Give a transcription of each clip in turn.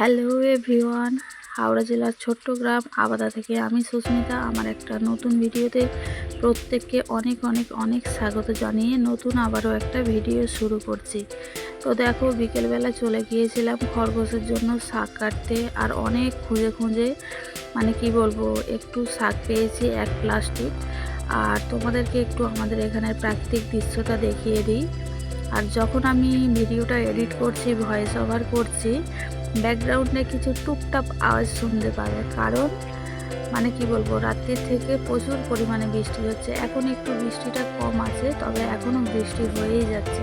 Hello everyone Howrah জেলার ছোট্ট গ্রাম আবাদা থেকে আমি সুস্মিতা। আমার একটা নতুন ভিডিওতে প্রত্যেককে অনেক অনেক অনেক স্বাগত জানিয়ে নতুন আবারও একটা ভিডিও শুরু করছি। তো দেখো বিকেলবেলা চলে গিয়েছিলাম খরগোশের জন্য শাক কাটতে আর অনেক খুঁজে খুঁজে মানে কি বলব, একটু শাক পেয়েছি এক প্লাস্টিক। আর তোমাদেরকে একটু আমাদের এখানের প্রাকৃতিক দৃশ্যটা দেখিয়ে দিই। আর যখন আমি ভিডিওটা এডিট করছি, ভয়েস ওভার করছি ব্যাকগ্রাউন্ডে কিছু টুকটাপ আওয়াজ শুনতে পাবে। কারণ মানে কি বলব রাত্রির থেকে প্রচুর পরিমাণে বৃষ্টি হচ্ছে। এখন একটু বৃষ্টিটা কম আছে, তবে এখনও বৃষ্টি হয়েই যাচ্ছে।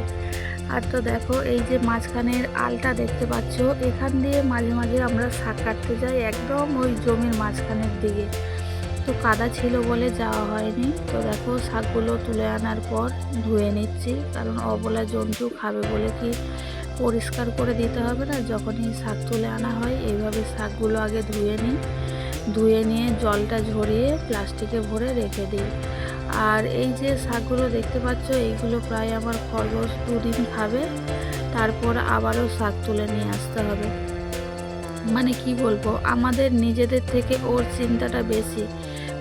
আর তো দেখো, এই যে মাঝখানের আলটা দেখতে পাচ্ছ, এখান দিয়ে মাঝে মাঝে আমরা শাক কাটতে যাই একদম ওই জমির মাঝখানের দিকে। তো কাদা ছিল বলে যাওয়া হয়নি। তো দেখো, শাকগুলো তুলে আনার পর ধুয়ে নিচ্ছি, কারণ অবলা জন্তু খাবে বলে কি পরিষ্কার করে দিতে হবে না। যখনই শাক তুলে আনা হয়, এইভাবে শাকগুলো আগে ধুয়ে নিই। ধুয়ে নিয়ে জলটা ঝরিয়ে প্লাস্টিকে ভরে রেখে দিই। আর এই যে শাকগুলো দেখতে পাচ্ছ, এইগুলো প্রায় আমার খরগোশ দুদিন খাবে। তারপর আবারও শাক তুলে নিয়ে আসতে হবে। মানে কি বলব, আমাদের নিজেদের থেকে ওর চিন্তাটা বেশি।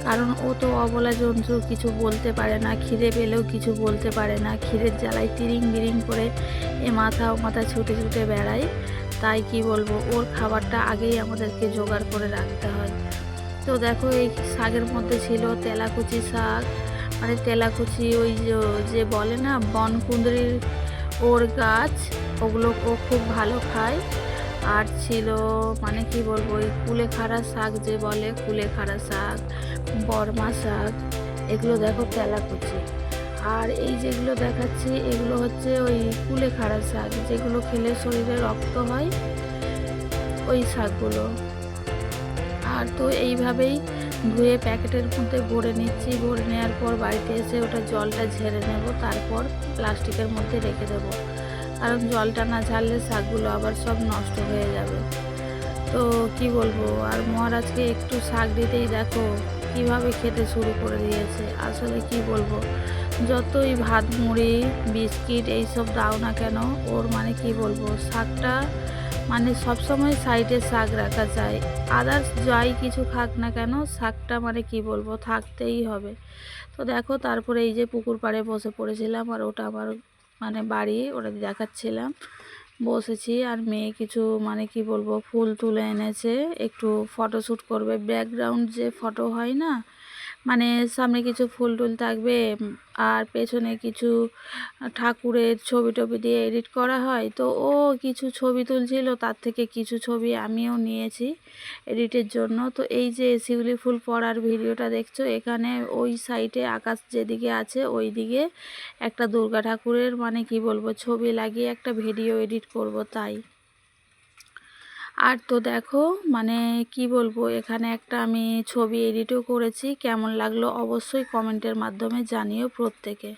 কারণ ও তো অবলা জন্তু, কিছু বলতে পারে না, খিদে পেলেও কিছু বলতে পারে না। খিদের জ্বালায় তিরিং বিরিং করে এ মাথা ও মাথা ছুটে ছুটে বেড়ায়। তাই কি বলব, ওর খাবারটা আগেই আমাদেরকে জোগাড় করে রাখতে হয়। তো দেখো, এই শাকের মধ্যে ছিল তেলাকুচি শাক। মানে তেলাকুচি ওই যে বলে না, বনকুঁদরির ওর গাছ, ওগুলো ও খুব ভালো খায়। আর ছিল মানে কি বলব, ওই কুলেখাড়া শাক যে বলে কুলেখাড়া শাক, বর্মা শাক, এগুলো দেখো তেলাকুচি আর এই যেগুলো দেখাচ্ছি, এগুলো হচ্ছে ওই কুলেখাড়া শাক, যেগুলো খেলে শরীরে রক্ত হয়, ওই শাকগুলো। আর তো এইভাবেই ধুয়ে প্যাকেটের মধ্যে ভরে নিচ্ছি, ভরে নেওয়ার পর বাড়িতে এসে ওটা জলটা ঝেড়ে নেব, তারপর প্লাস্টিকের মধ্যে রেখে দেবো। কারণ জলটা না ছাড়লে শাকগুলো আবার সব নষ্ট হয়ে যাবে। তো কি বলব, আর মহারাজকে একটু শাক দিতেই দেখো, কীভাবে খেতে শুরু করে দিয়েছে। আসলে কি বলব, যতই ভাত, মুড়ি, বিস্কিট এইসব দাও না কেন, ওর মানে কি বলব, শাকটা মানে সবসময় সাইডে শাক রাখা যায়। আদার্স যাই কিছু খাক না কেন, শাকটা মানে কি বলব, থাকতেই হবে। তো দেখো, তারপরে এই যে পুকুর পাড়ে বসে পড়েছিলাম আর ওটা আমার মানে বাড়ি ওটা দেখাচ্ছিলাম। বসেছি আর মেয়ে কিছু মানে কি বলব, ফুল তুলে এনেছে। একটু ফটোশ্যুট করবে। ব্যাকগ্রাউন্ড যে ফটো হয় না মানে সামনে কিছু ফুল টুল থাকবে আর পেছনে কিছু ঠাকুরের ছবি টবি দিয়ে এডিট করা হয়। তো ও কিছু ছবি তুলছিল, তার থেকে কিছু ছবি আমিও নিয়েছি এডিটের জন্য। তো এই যে শিউলি ফুল পড়ার ভিডিওটা দেখছ, এখানে ওই সাইডে আকাশ যেদিকে আছে ওই দিকে একটা দুর্গা ঠাকুরের মানে কি বলব, ছবি লাগিয়ে একটা ভিডিও এডিট করব তাই। আর তো দেখো মানে কি বলব, এখানে একটা আমি ছবি এডিটও করেছি। কেমন লাগল অবশ্যই কমেন্টের মাধ্যমে জানিও প্রত্যেকে।